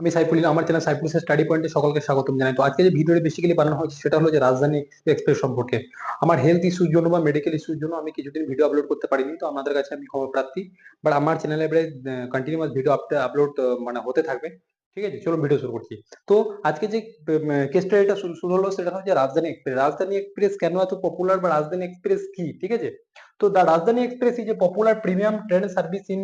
আমি সাইফুল আমার channel Saiful study পয়েন্টে সকলকে স্বাগতম জানাই। তো আজকে যে ভিডিওটি বেসিক্যালি বানানো হয়েছে, সেটা হলো যে রাজধানী এক্সপ্রেস সম্পর্কে। আমার হেলথ ইস্যুর জন্য বা মেডিকেল ইস্যুর জন্য আমি কিছুদিন ভিডিও আপলোড করতে পারিনি, তো আপনাদের কাছে আমি খবর প্রার্থী। বাট আমার চ্যানেলে এবারে কন্টিনিউয়াস ভিডিও আপলোড মানে হতে থাকবে। ঠিক আছে চলো ভিডিও শুরু করছি। তো আজকে যে কেস স্টাডিটা শুরু হলো, সেটা হচ্ছে রাজধানী এক্সপ্রেস রাজধানী এক্সপ্রেস কেন এত পপুলার বা রাজধানী এক্সপ্রেস কি? ঠিক আছে? তো the Rajdhani Express is a popular premium train service in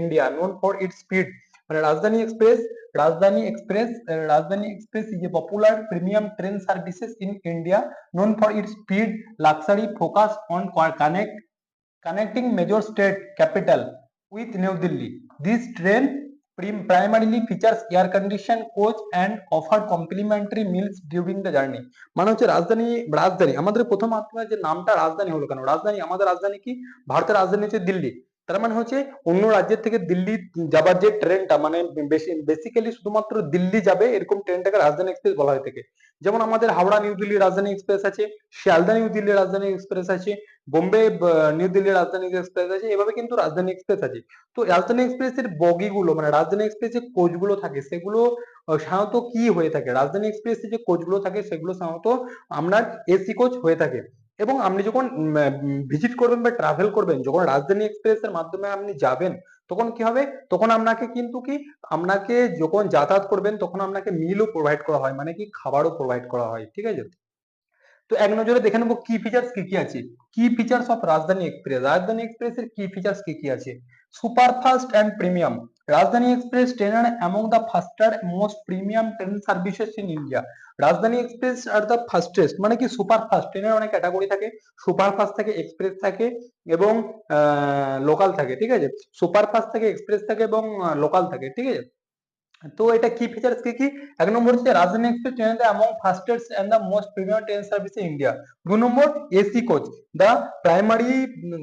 India known for its speed মানে Rajdhani Express Rajdhani Express Rajdhani Express is a popular premium train services in India known for its speed, luxury, focus on connect connecting major state capital with New Delhi. This train primarily features air conditioned coach and offer complimentary meals during the journey মানে হচ্ছে রাজধানী রাজধানী আমাদের প্রথম আপনার যে নামটা রাজধানী হলো কেন রাজধানী আমাদের রাজধানী কি ভারতের রাজধানী হচ্ছে দিল্লি তার মানে হচ্ছে অন্য রাজ্যের থেকে দিল্লি যাবার যে ট্রেনটা মানে বেসিক্যালি শুধুমাত্র দিল্লি যাবে এরকম ট্রেনটাকে রাজধানী এক্সপ্রেস বলা হয়ে থাকে যেমন আমাদের হাওড়া, নিউ দিল্লি রাজধানী এক্সপ্রেস আছে, শিয়ালদা, নিউ দিল্লি রাজধানী এক্সপ্রেস আছে, বোম্বে নিউ দিল্লি রাজধানী এক্সপ্রেস আছে, এভাবে কিন্তু রাজধানী এক্সপ্রেস আছে। তো রাজধানী এক্সপ্রেসের বগিগুলো মানে রাজধানী এক্সপ্রেসের কোচগুলো থাকে, সেগুলো সাধারণত কি হয়ে থাকে? রাজধানী এক্সপ্রেসের যে কোচগুলো থাকে, সেগুলো সাধারণত আপনার এসি কোচ হয়ে থাকে। এবং আপনি যখন ভিজিট করবেন বা ট্রাভেল করবেন, যখন রাজধানী এক্সপ্রেসের মাধ্যমে আপনি যাবেন, তখন কি হবে? তখন আপনাকে কিন্তু কি, আপনাকে যখন যাতায়াত করবেন, তখন আপনাকে মিলও প্রোভাইড করা হয় মানে কি, খাবারও প্রোভাইড করা হয়, ঠিক আছে? তো এক নজরে দেখে নেব কি ফিচার্স কি কি আছে। কি features of Rajdhani Express Rajdhani Express এর কি ফিচার্স কি কি আছে? Superfast and premium. Rajdhani Express train are among the faster most premium train services in India Rajdhani Express are the fastest মানে কি সুপার ফাস্ট ট্রেনের অনেক ক্যাটাগরি থাকে। সুপার ফাস্ট থাকে, এক্সপ্রেস থাকে এবং লোকাল থাকে, ঠিক আছে? সুপার ফাস্ট থাকে, এক্সপ্রেস থাকে এবং লোকাল থাকে, ঠিক আছে? তো এটা কি ফিচার্স কি কি? এক নম্বর হচ্ছে Rajdhani Express train among fastest and the most premium train service in India দু নম্বর AC coach the primary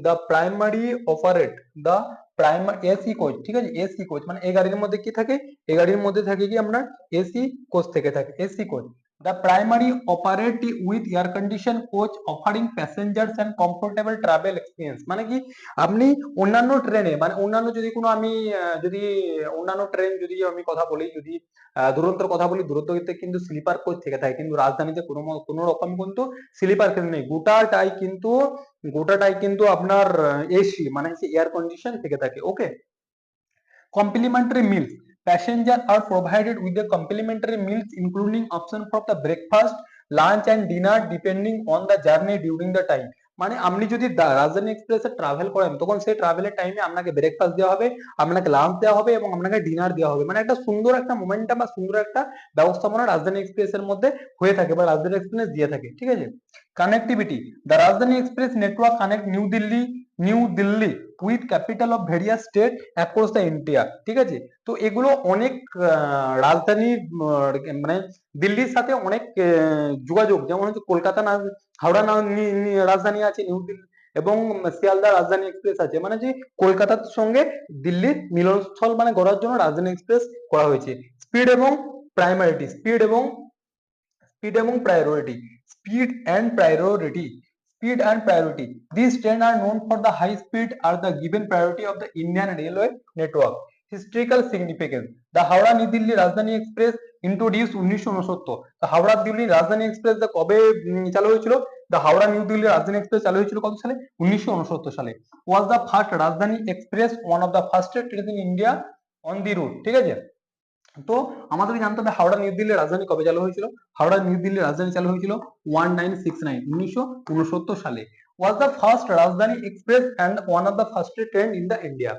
the primary operate the primary AC coach ঠিক আছে? এসি কোচ মানে এই গাড়ির মধ্যে কি থাকে? এই গাড়ির মধ্যে থাকে কি? আপনার এসি কোচ থেকে থাকে AC coach The primary operate with air conditioned coach offering passengers and comfortable travel experience. মানে কি? আপনি অন্যান্য ট্রেনে মানে অন্যান্য যদি কোনো আমি যদি অন্যান্য ট্রেন যদি আমি কথা বলি, যদি দুরন্তর কথা বলি দূরত্বতে কিন্তু স্লিপার কোচ থেকে থাকে। কিন্তু রাজধানীতে কোনো কোনো রকম কিন্তু স্লিপার কোচ নেই। গোটাটাই কিন্তু গোটাটাই কিন্তু আপনার এসি মানে এয়ার কন্ডিশন থেকে থাকে। Okay complimentary meals Passengers are provided with the complimentary meals including option for the breakfast, lunch and dinner depending on the journey during the time. মানে আপনি যদি রাজধানী এক্সপ্রেসে ট্রাভেল করেন তখন সেই ট্রাভেলের টাইমে আপনাকে ব্রেকফাস্ট দেওয়া হবে আপনাকে লাঞ্চ দেওয়া হবে এবং আপনাকে ডিনার দেওয়া হবে মানে একটা সুন্দর একটা মোমেন্টাম বা সুন্দর একটা ব্যবস্থাপনা রাজধানী এক্সপ্রেসের মধ্যে হয়ে থাকে বা রাজধানী এক্সপ্রেস দিয়ে থাকে ঠিক আছে connectivity the Rajdhani Express network connect New Delhi New Delhi with capital of various state across the India ঠিক আছে? তো এগুলো অনেক রাজধানী মানে দিল্লির সাথে অনেক যোগাযোগ, যেমন হচ্ছে কলকাতা না, হাওড়া রাজধানী আছে নিউ দিল্লি এবং শিয়ালদা রাজধানী এক্সপ্রেস আছে। মানে যে কলকাতার সঙ্গে দিল্লির মিলনস্থল মানে গড়ার জন্য রাজধানী এক্সপ্রেস করা হয়েছে। স্পিড এবং প্রাইমারিটি স্পিড এবং স্পিড এবং priority speed and priority speed and priority. These trains are known for the high speed are the given priority of the Indian Railway network. Historical significance. The Howrah New Delhi Rajdhani Express introduced উনিশশো উনসত্তর হাওড়া দিল্লি রাজধানী express কবে চালু হয়েছিল the Howrah new Delhi রাজধানী express চালু হয়েছিল কত সালে উনিশশো উনসত্তর সালে was the first Rajdhani Express one of the fastest train in India on the route ঠিক আছে তো আমাদের জানতে হবে হাওড়া নিউ দিল্লির রাজধানী কবে চালু হয়েছিল? হাওড়া নিউ দিল্লির রাজধানী চালু হয়েছিল ওয়ান নাইন সিক্স নাইন উনিশশো উনসত্তর সালে। Was the first Rajdhani Express and one of the first train in the India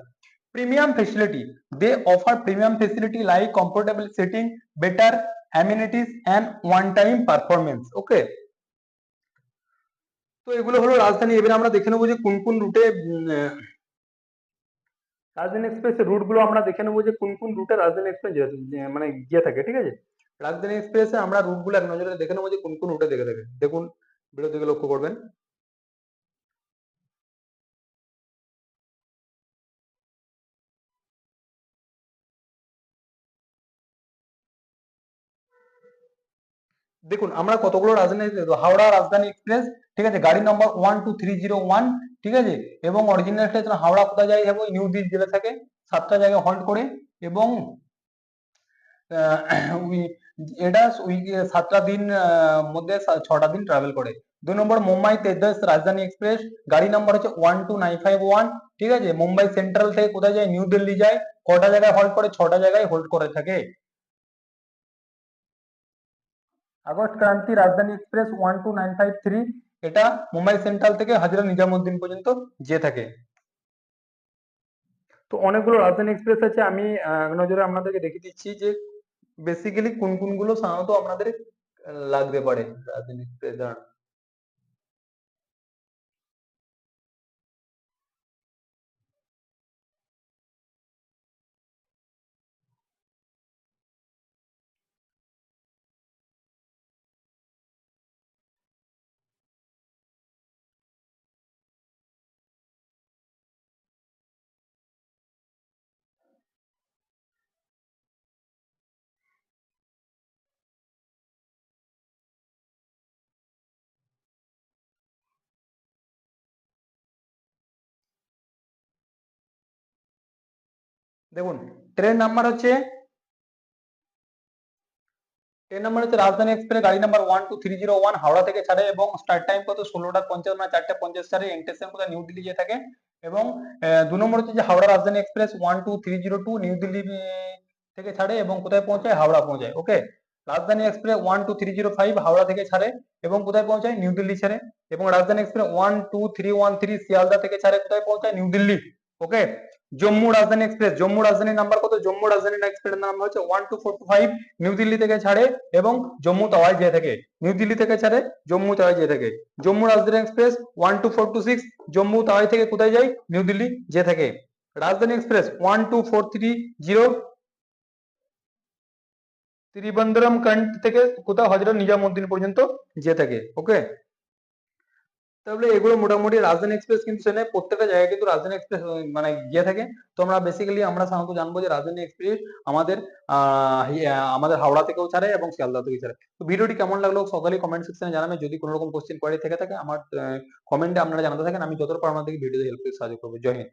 premium facility they offer premium facility like comfortable seating better amenities and one time performance okay তো এগুলো হলো রাজধানী। এবার আমরা দেখে নেব যে কোন কোন রুটে রাজধানী এক্সপ্রেসের রুটগুলো আমরা দেখে নেব যে কোন কোন রুটে রাজধানী এক্সপ্রেস মানে গিয়ে থাকে, ঠিক আছে? রাজধানী এক্সপ্রেসে আমরা রুটগুলো এক নজরে দেখে নেব যে কোন কোন রুটে দেখে থাকে। দেখুন দিকে লক্ষ্য করবেন। দেখুন, আমরা কতগুলো রাজধানী হাওড়া রাজধানী এক্সপ্রেস ঠিক আছে? গাড়ি নম্বর one two three zero one ঠিক আছে? এবং অরিজিনাল স্টেশন হাওড়া কোথায় যায় এবং নিউ দিল্লি জেলা থাকে সাতটা জায়গায় হল্ট করে এবং এটা সাতটা দিন মধ্যে ছটা দিন ট্রাভেল করে। দুই নম্বর মুম্বাই তেজস রাজধানী এক্সপ্রেস গাড়ি নম্বর হচ্ছে one two nine five one ঠিক আছে? মুম্বাই সেন্ট্রাল থেকে কোথায় যায়? নিউ দিল্লি যায়। কটা জায়গায় হল্ট করে? ছটা জায়গায় হোল্ড করে থাকে। August Kranti Rajdhani Express one two nine five three, এটা মুম্বাই সেন্ট্রাল থেকে হাজরা নিজামুদ্দিন পর্যন্ত যেয়ে থাকে। তো অনেকগুলো রাজধানী এক্সপ্রেস আছে, আমি নজরে আপনাদেরকে দেখিয়ে দিচ্ছি যে বেসিক্যালি কোন কোনগুলো সাধারণত আপনাদের লাগতে পারে রাজধানী এক্সপ্রেস দেখুন ট্রেন নাম্বার হচ্ছে ট্রেন নাম্বার হচ্ছে রাজধানী এক্সপ্রেস গাড়ি number one two three zero one Howrah থেকে ছাড়ে এবং স্টার্ট টাইম কত? ষোলোটা পঞ্চাশ মানে চারটে পঞ্চাশ ছাড়ে এন্টেশন কোথায় নিউ দিল্লি যেয়ে থাকে। এবং দু নম্বর হচ্ছে যে Howrah Rajdhani Express one two three zero two New Delhi থেকে ছাড়ে এবং কোথায় পৌঁছায়? হাওড়া পৌঁছায় okay Rajdhani Express one two three zero five Howrah থেকে ছাড়ে এবং কোথায় পৌঁছায়? নিউ দিল্লি ছাড়ে। এবং Rajdhani Express one two three one three Sealdah থেকে ছাড়ে, কোথায় পৌঁছায়? নিউ দিল্লি ওকে জম্মু রাজধানী এক্সপ্রেস জম্মু রাজধানী নাম্বার কত? জম্মু রাজধানী এক্সপ্রেস নাম্বার হচ্ছে one two four two five New Delhi থেকে ছাড়ে এবং জম্মু তাওয়ায় যেয়ে থাকে। নিউ দিল্লি থেকে ছাড়ে, জম্মু তাওয়ায় যেয়ে থাকে। Jammu Rajdhani Express one two four two six Jammu Tawi থেকে কোথায় যায়? নিউ দিল্লি যেয়ে থাকে। Rajdhani Express one two four three zero Trivandrum Kant থেকে কোথাও হজরত নিজামুদ্দিন পর্যন্ত যেয়ে থাকে। ওকে তাহলে এগুলো মোটামুটি রাজধানী এক্সপ্রেস কিন্তু সেখানে প্রত্যেকটা জায়গায় কিন্তু রাজধানী এক্সপ্রেস মানে গিয়ে থাকে। তো আমরা বেসিক্যালি আমরা সাধারণত জানব যে রাজধানী এক্সপ্রেস আমাদের আমাদের হাওড়া থেকেও ছাড়ে এবং শিয়ালদা থেকেও ছাড়ে। তো ভিডিওটি কেমন লাগল সকালে কমেন্ট সেকশনে জানাবেন যদি কোনো রকম কোশ্চেন কোয়ারি থেকে থাকে, আমার কমেন্টে আপনারা জানাতে থাকেন, আমি যতটা পারব আপনাদেরকে ভিডিওতে হেল্প সাহায্য করব। জয় হিন্দ।